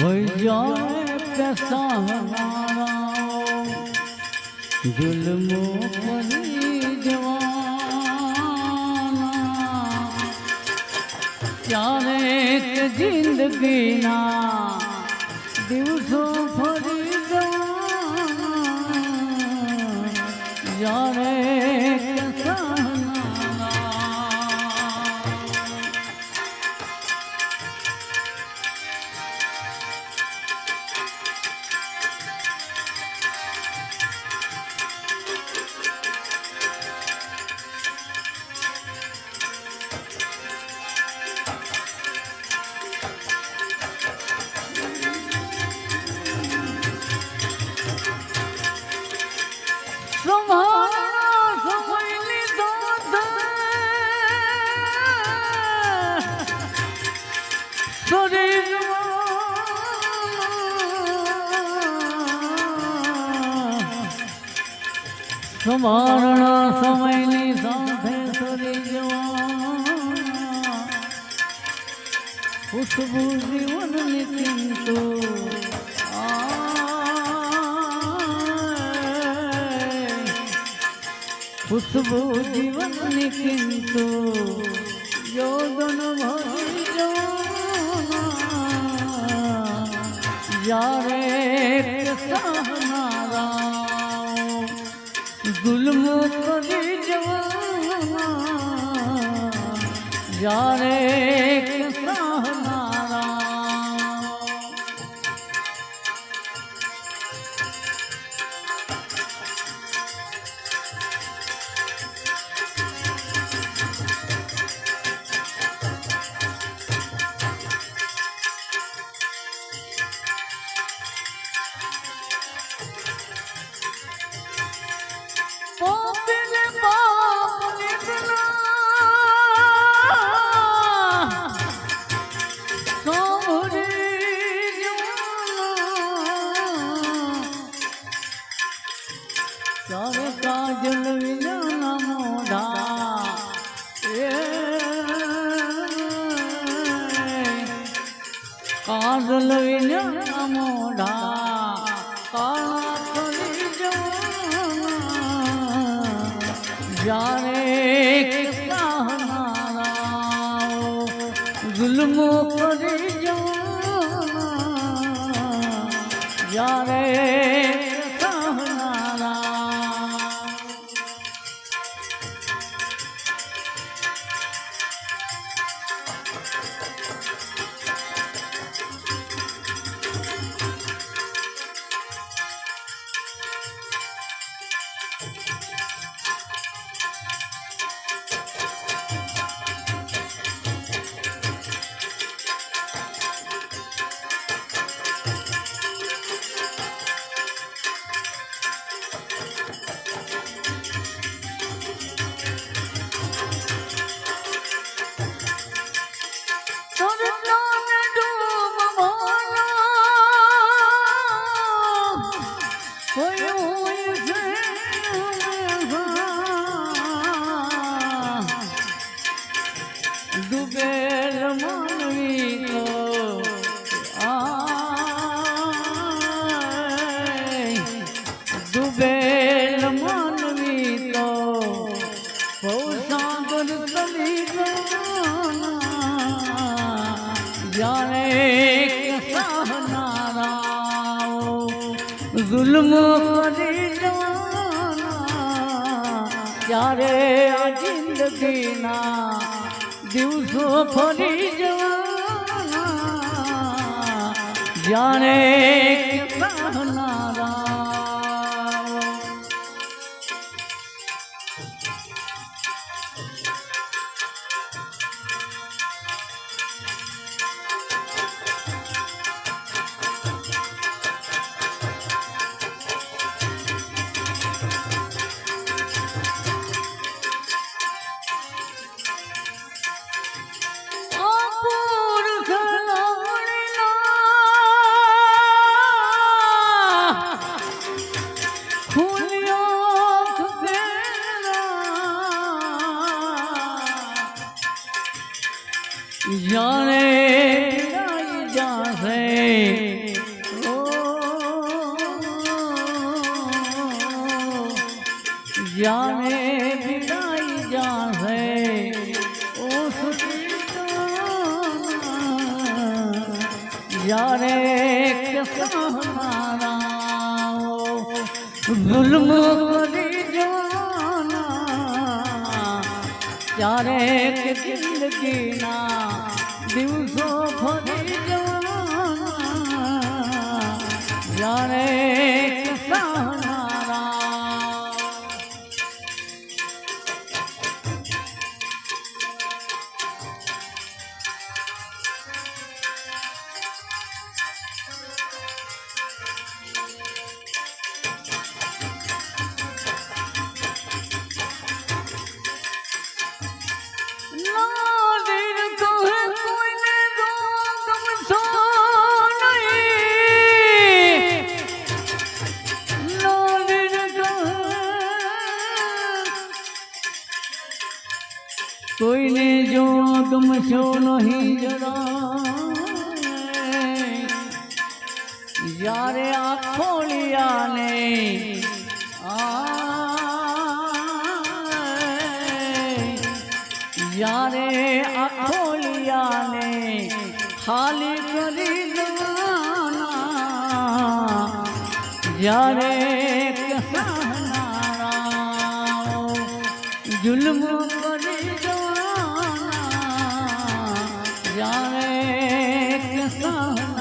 વૈજાય કસાનારાઓ જુલ્મો કરી જવાના. ક્યારેક જિંદગીના દિવસો ફરી સંભાળના સમયની સાથે સરી જવા. ખુશબુ જીવનની ચિંતો ખુશબુ જીવનની ચિંતો યોગન ભરી જવાના જ્યારે સહનારા ગુલમ કરી જવા જ્યારે ચારે કાજલ વિના મોઢા એ કાજલ વિનાના મોઢા કરી જવાના જ્યારે કહેનારાઓ જુલ્મો કરી જવાના જુલ્મો કરી જ્યારે આ જિંદગીના દિવસો ફરી જવાના જાણે જાણે જાશે જાણે બિડાઈ જાશે ઓ જાણે કે સહનારા જુલ્મ ત્યારે કે જિંદગીના દિવસો ફરી જવાના જ્યારે કોઈને જો ગમશો નહીં જરા. જ્યારે આ ખોલિયાને જ્યારે આ ખોલિયાને ખાલી કરી જ્યારે જુલ્મ કરી દેવાના જ્યારે કસાના